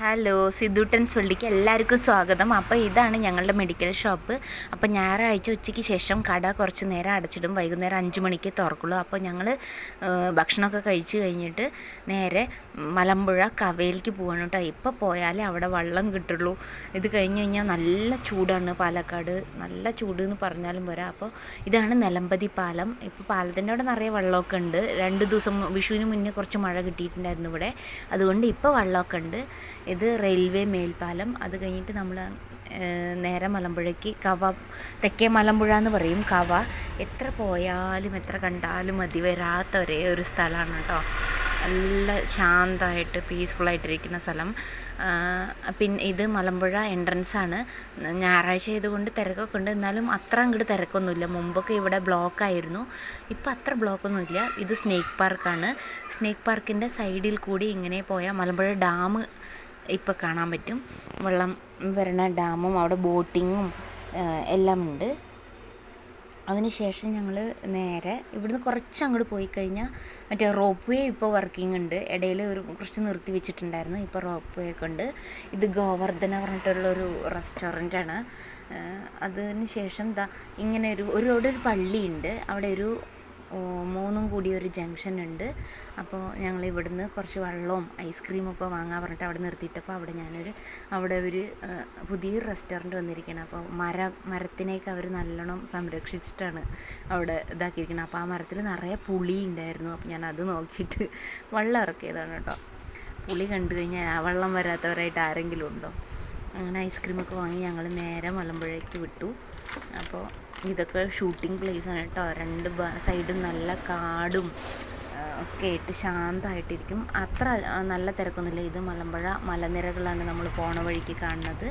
Hello സിദ്ധുട്ടൻസ് വെള്ളിക്ക് എല്ലാവർക്കും സ്വാഗതം. അപ്പോൾ ഇതാണ് ഞങ്ങളുടെ മെഡിക്കൽ ഷോപ്പ്. അപ്പോൾ ഞായറാഴ്ച ഉച്ചയ്ക്ക് ശേഷം കട കുറച്ച് നേരം അടച്ചിടും. വൈകുന്നേരം അഞ്ച് മണിക്ക് തുറക്കുള്ളൂ. അപ്പോൾ ഞങ്ങൾ ഭക്ഷണമൊക്കെ കഴിച്ച് കഴിഞ്ഞിട്ട് നേരെ മലമ്പുഴ കവയിലേക്ക് പോകണം കേട്ടോ. ഇപ്പോൾ പോയാലേ അവിടെ വെള്ളം കിട്ടുള്ളൂ. ഇത് കഴിഞ്ഞ് കഴിഞ്ഞാൽ നല്ല ചൂടാണ് പാലക്കാട്. നല്ല ചൂട് എന്ന് പറഞ്ഞാലും പോരാ. അപ്പോൾ ഇതാണ് നിലമ്പതി പാലം. ഇപ്പോൾ പാലത്തിന്റെ അവിടെ നിറയെ വെള്ളമൊക്കെ ഉണ്ട്. രണ്ട് ദിവസം വിഷുവിന് മുന്നേ കുറച്ച് മഴ കിട്ടിയിട്ടുണ്ടായിരുന്നു ഇവിടെ. അതുകൊണ്ട് ഇപ്പോൾ വെള്ളമൊക്കെ ഉണ്ട്. ഇത് റെയിൽവേ മേൽപ്പാലം. അത് കഴിഞ്ഞിട്ട് നമ്മൾ നേരെ മലമ്പുഴയ്ക്ക് കവ തെക്കേ മലമ്പുഴ എന്ന് പറയും കവ. എത്ര പോയാലും എത്ര കണ്ടാലും മതി വരാത്ത ഒരേ ഒരു സ്ഥലമാണ് കേട്ടോ. നല്ല ശാന്തമായിട്ട് പീസ്ഫുള്ളായിട്ടിരിക്കുന്ന സ്ഥലം. പിന്നെ ഇത് മലമ്പുഴ എൻട്രൻസ് ആണ്. ഞായറാഴ്ച ആയതുകൊണ്ട് തിരക്കൊക്കെ ഉണ്ട്. എന്നാലും അത്ര അങ്ങോട്ട് തിരക്കൊന്നുമില്ല. മുമ്പൊക്കെ ഇവിടെ ബ്ലോക്ക് ആയിരുന്നു. ഇപ്പോൾ അത്ര ബ്ലോക്കൊന്നുമില്ല ഇത് സ്നേക്ക് പാർക്കാണ് സ്നേക്ക് പാർക്കിന്റെ സൈഡിൽ കൂടി ഇങ്ങനെ പോയാൽ മലമ്പുഴ ഡാം ഇപ്പോൾ കാണാൻ പറ്റും. വെള്ളം വരണ ഡാമും അവിടെ ബോട്ടിങ്ങും എല്ലാം ഉണ്ട് അതിനുശേഷം ഞങ്ങൾ നേരെ ഇവിടുന്ന് കുറച്ച് അങ്ങോട്ട് പോയി കഴിഞ്ഞാൽ മറ്റേ റോപ്പ് വേ ഇപ്പോൾ വർക്കിംഗ് ഉണ്ട്. ഇടയിൽ ഒരു കുറച്ച് നിർത്തി വെച്ചിട്ടുണ്ടായിരുന്നു. ഇപ്പോൾ റോപ്പ് വേ ഒക്കെ ഉണ്ട്. ഇത് ഗോവർദ്ധന പറഞ്ഞിട്ടുള്ളൊരു റെസ്റ്റോറന്റാണ് അതിന് ശേഷം ദാ ഇങ്ങനെ ഒരു ഒരു അവിടെ ഒരു പള്ളിയുണ്ട്. അവിടെ ഒരു മൂന്നും കൂടി ഒരു ജംഗ്ഷൻ ഉണ്ട് അപ്പോൾ ഞങ്ങൾ ഇവിടുന്ന് കുറച്ച് വെള്ളവും ഐസ്ക്രീമൊക്കെ വാങ്ങാൻ പറഞ്ഞിട്ട് അവിടെ നിർത്തിയിട്ടപ്പോൾ അവിടെ ഞാനൊരു അവിടെ ഒരു പുതിയൊരു റെസ്റ്റോറന്റ് വന്നിരിക്കുകയാണ് അപ്പോൾ മര മരത്തിനെയൊക്കെ അവർ നല്ലോണം സംരക്ഷിച്ചിട്ടാണ് അവിടെ ഇതാക്കിയിരിക്കുന്നത് അപ്പോൾ ആ മരത്തിൽ നിറയെ പുളി ഉണ്ടായിരുന്നു. അപ്പോൾ ഞാൻ അത് നോക്കിയിട്ട് വെള്ളം ഇറക്കിയതാണ് കേട്ടോ. പുളി കണ്ടു കഴിഞ്ഞാൽ ആ വെള്ളം വരാത്തവരായിട്ട് ആരെങ്കിലും ഉണ്ടോ? അങ്ങനെ ഐസ്ക്രീമൊക്കെ വാങ്ങി ഞങ്ങൾ നേരെ മലമ്പുഴയ്ക്ക് വിട്ടു. അപ്പോൾ ഇതൊക്കെ ഷൂട്ടിംഗ് പ്ലേസ് ആണ് കേട്ടോ. രണ്ട് സൈഡും നല്ല കാടും ഒക്കെ ആയിട്ട് ശാന്തമായിട്ടിരിക്കും. അത്ര നല്ല തിരക്കൊന്നുമില്ല. ഇത് മലമ്പുഴ മലനിരകളാണ് നമ്മൾ പോണ വഴിക്ക് കാണുന്നത്.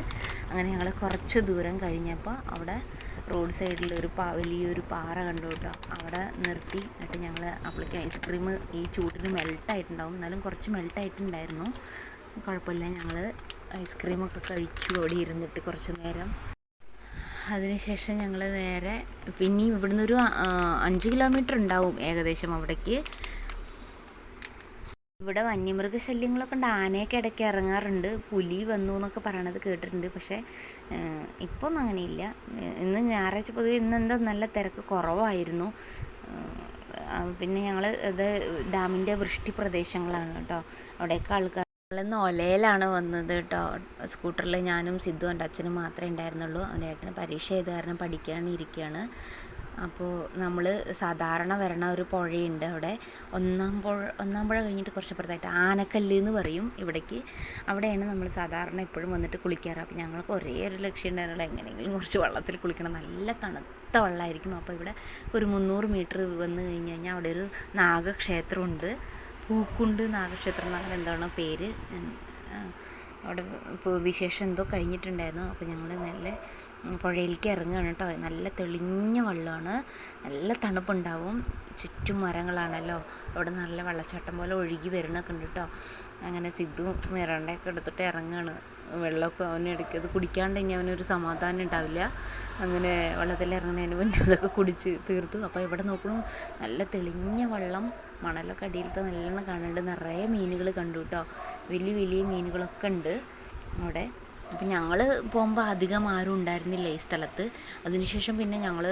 അങ്ങനെ ഞങ്ങൾ കുറച്ച് ദൂരം കഴിഞ്ഞപ്പോൾ അവിടെ റോഡ് സൈഡിൽ ഒരു പാ വലിയൊരു പാറ കണ്ടു കേട്ടോ. അവിടെ നിർത്തി എന്നിട്ട് ഞങ്ങൾ അപ്പോഴേക്കും ഐസ്ക്രീം ഈ ചൂട്ടിന് മെൽട്ടായിട്ടുണ്ടാവും. എന്നാലും കുറച്ച് മെൽട്ടായിട്ടുണ്ടായിരുന്നു. കുഴപ്പമില്ല. ഞങ്ങൾ ഐസ്ക്രീമൊക്കെ കഴിച്ചു അവിടെ ഇരുന്നിട്ട് കുറച്ച് നേരം അതിനുശേഷം ഞങ്ങൾ നേരെ പിന്നെ ഇവിടുന്ന് ഒരു അഞ്ച് കിലോമീറ്റർ ഉണ്ടാവും ഏകദേശം അവിടേക്ക്. ഇവിടെ വന്യമൃഗശല്യങ്ങളൊക്കെ ഉണ്ട്. ആനയൊക്കെ ഇടയ്ക്ക് ഇറങ്ങാറുണ്ട്. പുലി വന്നു എന്നൊക്കെ പറയണത് കേട്ടിട്ടുണ്ട്. പക്ഷേ ഇപ്പോൾ ഒന്നും അങ്ങനെയില്ല. ഇന്ന് ഞായറാഴ്ച പൊതുവെ ഇന്ന് എന്താ നല്ല തിരക്ക് കുറവായിരുന്നു. പിന്നെ ഞങ്ങൾ ഇത് ഡാമിന്റെ വൃഷ്ടി പ്രദേശങ്ങളാണ് കേട്ടോ. അവിടെയൊക്കെ ആൾക്കാർ ഞങ്ങളിന്ന് ഒലയിലാണ് വന്നത് കേട്ടോ സ്കൂട്ടറിൽ ഞാനും സിദ്ധു എന്റെ അച്ഛനും മാത്രമേ ഉണ്ടായിരുന്നുള്ളൂ. അവന്റെ ഏട്ടന് പരീക്ഷ ചെയ്ത് കാരണം പഠിക്കാൻ ഇരിക്കുകയാണ്. അപ്പോൾ നമ്മൾ സാധാരണ വരണ ഒരു പുഴയുണ്ട് അവിടെ. ഒന്നാം പുഴ ഒന്നാം പുഴ കഴിഞ്ഞിട്ട് കുറച്ച് പുറത്തായിട്ട് ആനക്കല്ല് എന്ന് പറയും ഇവിടേക്ക്. അവിടെയാണ് നമ്മൾ സാധാരണ എപ്പോഴും വന്നിട്ട് കുളിക്കാറ്. അപ്പോൾ ഞങ്ങൾക്ക് ഒരേ ഒരു ലക്ഷ്യം ഉണ്ടായിരുന്നുള്ളൂ. എങ്ങനെയെങ്കിലും കുറച്ച് വെള്ളത്തിൽ കുളിക്കണം. നല്ല തണുത്ത വെള്ളമായിരിക്കും. അപ്പോൾ ഇവിടെ ഒരു മുന്നൂറ് മീറ്റർ വന്ന് കഴിഞ്ഞ് കഴിഞ്ഞാൽ അവിടെ ഒരു നാഗക്ഷേത്രമുണ്ട്. പൂക്കുണ്ട് നാഗക്ഷേത്രം അങ്ങനെ എന്താണോ പേര്. അവിടെ വിശേഷം എന്തോ കഴിഞ്ഞിട്ടുണ്ടായിരുന്നു. അപ്പോൾ ഞങ്ങൾ നല്ല പുഴയിലേക്ക് ഇറങ്ങുകയാണ് കേട്ടോ. നല്ല തെളിഞ്ഞ വെള്ളമാണ്. നല്ല തണുപ്പുണ്ടാവും. ചുറ്റും മരങ്ങളാണല്ലോ. അവിടെ നല്ല വെള്ളച്ചാട്ടം പോലെ ഒഴുകി വരണൊക്കെ ഉണ്ട് കേട്ടോ. അങ്ങനെ സിദ്ധു മിറണ്ടയൊക്കെ എടുത്തിട്ട് ഇറങ്ങുകയാണ് വെള്ളമൊക്കെ അവനെ ഇടയ്ക്ക് അത് കുടിക്കാണ്ട് ഇനി അവനൊരു സമാധാനം ഉണ്ടാവില്ല. അങ്ങനെ വെള്ളത്തിൽ ഇറങ്ങുന്നതിന് മുന്നേ അതൊക്കെ കുടിച്ച് തീർത്തു. അപ്പോൾ ഇവിടെ നോക്കണു നല്ല തെളിഞ്ഞ വെള്ളം. മണലൊക്കെ അടിയിലത്തെ നല്ലോണം കാണുന്നുണ്ട് നിറയെ മീനുകൾ കണ്ടു കേട്ടോ വലിയ വലിയ മീനുകളൊക്കെ ഉണ്ട് അവിടെ. അപ്പം ഞങ്ങൾ പോകുമ്പോൾ അധികം ആരും ഉണ്ടായിരുന്നില്ല ഈ സ്ഥലത്ത്. അതിനുശേഷം പിന്നെ ഞങ്ങൾ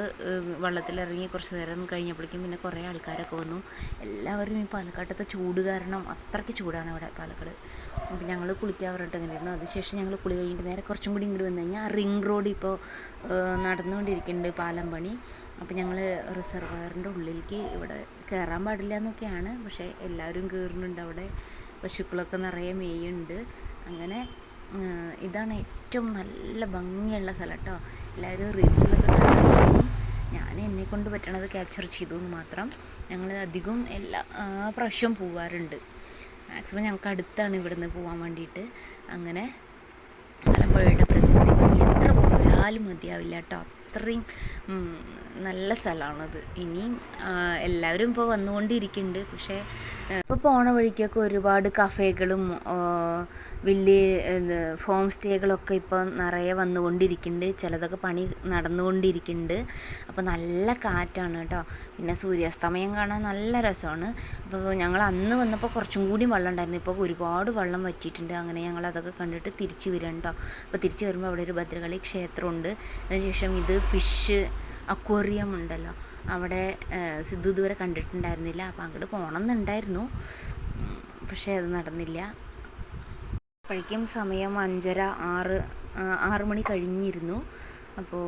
വെള്ളത്തിലിറങ്ങി കുറച്ച് നേരം കഴിഞ്ഞപ്പോഴേക്കും പിന്നെ കുറേ ആൾക്കാരൊക്കെ വന്നു. എല്ലാവരും ഈ പാലക്കാട്ടത്തെ ചൂട് കാരണം അത്രയ്ക്ക് ചൂടാണ് ഇവിടെ പാലക്കാട്. അപ്പം ഞങ്ങൾ കുളിക്കാൻ പറഞ്ഞിട്ട് അങ്ങനെ ഇരുന്നു. അതിനുശേഷം ഞങ്ങൾ കുളി കഴിഞ്ഞിട്ട് നേരെ കുറച്ചും കൂടി ഇങ്ങോട്ട് വന്നു കഴിഞ്ഞാൽ റിംഗ് റോഡ് ഇപ്പോൾ നടന്നുകൊണ്ടിരിക്കുന്നുണ്ട് പാലം പണി. അപ്പോൾ ഞങ്ങൾ റിസർവയറിന്റെ ഉള്ളിലേക്ക് ഇവിടെ കയറാൻ പാടില്ല എന്നൊക്കെയാണ് പക്ഷേ എല്ലാവരും കയറുന്നുണ്ട് അവിടെ. പശുക്കളൊക്കെ നിറയെ മേയുണ്ട്. അങ്ങനെ ഇതാണ് ഏറ്റവും നല്ല ഭംഗിയുള്ള സ്ഥലം കേട്ടോ. എല്ലാവരും റീൽസിലൊക്കെ കണ്ടിട്ടുണ്ടാവും. ഞാൻ എന്നെ കൊണ്ട് പറ്റണത് ക്യാപ്ചർ ചെയ്തു എന്ന് മാത്രം ഞങ്ങൾ അധികം എല്ലാ പ്രാവശ്യവും പോവാറുണ്ട്. മാക്സിമം ഞങ്ങൾക്ക് അടുത്താണ് ഇവിടുന്ന് പോകാൻ വേണ്ടിയിട്ട്. അങ്ങനെ മലമ്പുഴയുടെ പ്രകൃതി ഭംഗി. എത്ര പോയാലും മതിയാവില്ല കേട്ടോ. അത്രയും നല്ല സ്ഥലമാണത്. ഇനിയും എല്ലാവരും ഇപ്പോൾ വന്നുകൊണ്ടിരിക്കുന്നുണ്ട്. പക്ഷേ ഇപ്പോൾ പോണ വഴിക്കൊക്കെ ഒരുപാട് കഫേകളും വലിയ ഹോം സ്റ്റേകളൊക്കെ ഇപ്പോൾ നിറയെ വന്നുകൊണ്ടിരിക്കുന്നുണ്ട്. ചിലതൊക്കെ പണി നടന്നുകൊണ്ടിരിക്കുന്നുണ്ട്. അപ്പോൾ നല്ല കാറ്റാണ് കേട്ടോ. പിന്നെ സൂര്യാസ്തമയം കാണാൻ നല്ല രസമാണ്. അപ്പോൾ ഞങ്ങൾ അന്ന് വന്നപ്പോൾ കുറച്ചും കൂടി വെള്ളം ഉണ്ടായിരുന്നു. ഇപ്പോൾ ഒരുപാട് വെള്ളം വറ്റിയിട്ടുണ്ട്. അങ്ങനെ ഞങ്ങൾ അതൊക്കെ കണ്ടിട്ട് തിരിച്ച് വരികയാണ് കേട്ടോ അപ്പോൾ തിരിച്ച് വരുമ്പോൾ അവിടെ ഒരു ഭദ്രകാളി ക്ഷേത്രമുണ്ട്. അതിനുശേഷം ഇത് ഫിഷ് അക്വേറിയം ഉണ്ടല്ലോ. അവിടെ സിദ്ധു ഇതുവരെ കണ്ടിട്ടുണ്ടായിരുന്നില്ല. അപ്പോൾ അങ്ങോട്ട് പോകണം എന്നുണ്ടായിരുന്നു പക്ഷേ അത് നടന്നില്ല. അപ്പോഴേക്കും സമയം അഞ്ചര ആറ് ആറ് മണി കഴിഞ്ഞിരുന്നു. അപ്പോൾ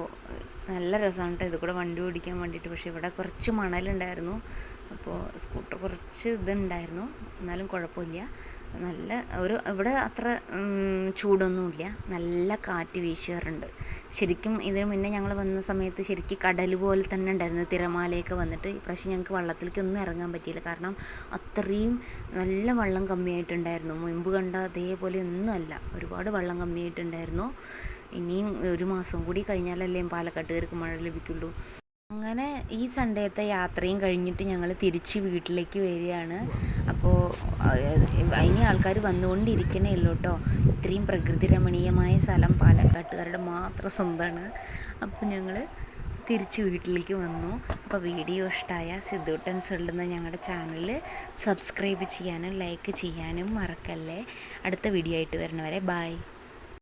നല്ല രസമാണ് കേട്ടോ ഇത് കൂടെ വണ്ടി ഓടിക്കാൻ വേണ്ടിയിട്ട്. പക്ഷേ ഇവിടെ കുറച്ച് മണലുണ്ടായിരുന്നു. അപ്പോൾ സ്കൂട്ടർ കുറച്ച് ഇതുണ്ടായിരുന്നു. എന്നാലും കുഴപ്പമില്ല. നല്ല ഒരു ഇവിടെ അത്ര ചൂടൊന്നുമില്ല. നല്ല കാറ്റ് വീശാറുണ്ട്. ശരിക്കും ഇതിനു മുന്നേ ഞങ്ങൾ വന്ന സമയത്ത് ശരിക്കും കടൽ പോലെ തന്നെ ഉണ്ടായിരുന്നു. തിരമാലയൊക്കെ വന്നിട്ട് ഇപ്രാവശ്യം ഞങ്ങൾക്ക് വള്ളത്തിലേക്കൊന്നും ഇറങ്ങാൻ പറ്റിയില്ല. കാരണം അത്രയും നല്ല വള്ളം കമ്മിയായിട്ടുണ്ടായിരുന്നു. മുൻപ് കണ്ട അതേപോലെ ഒന്നുമല്ല. ഒരുപാട് വള്ളം കമ്മിയായിട്ടുണ്ടായിരുന്നു. ഇനിയും ഒരു മാസം കൂടി കഴിഞ്ഞാലല്ലേ പാലക്കാട്ടുകാർക്ക് മഴ ലഭിക്കുള്ളൂ. അങ്ങനെ ഈ സൺഡേത്തെ യാത്രയും കഴിഞ്ഞിട്ട് ഞങ്ങൾ തിരിച്ച് വീട്ടിലേക്ക് വരികയാണ്. അപ്പോൾ അതിന് ആൾക്കാർ വന്നുകൊണ്ടിരിക്കണേ ഉള്ളൂ കേട്ടോ ഇത്രയും പ്രകൃതി രമണീയമായ സ്ഥലം പാലക്കാട്ടുകാരുടെ മാത്രം സ്വന്തമാണ് അപ്പോൾ ഞങ്ങൾ തിരിച്ച് വീട്ടിലേക്ക് വന്നു. അപ്പോൾ വീഡിയോ ഇഷ്ടമായ സിദ്ധുട്ടൻസ് ഉള്ളുന്ന ഞങ്ങളുടെ ചാനൽ സബ്സ്ക്രൈബ് ചെയ്യാനും ലൈക്ക് ചെയ്യാനും മറക്കല്ലേ. അടുത്ത വീഡിയോ ആയിട്ട് വരണവരെ ബായ്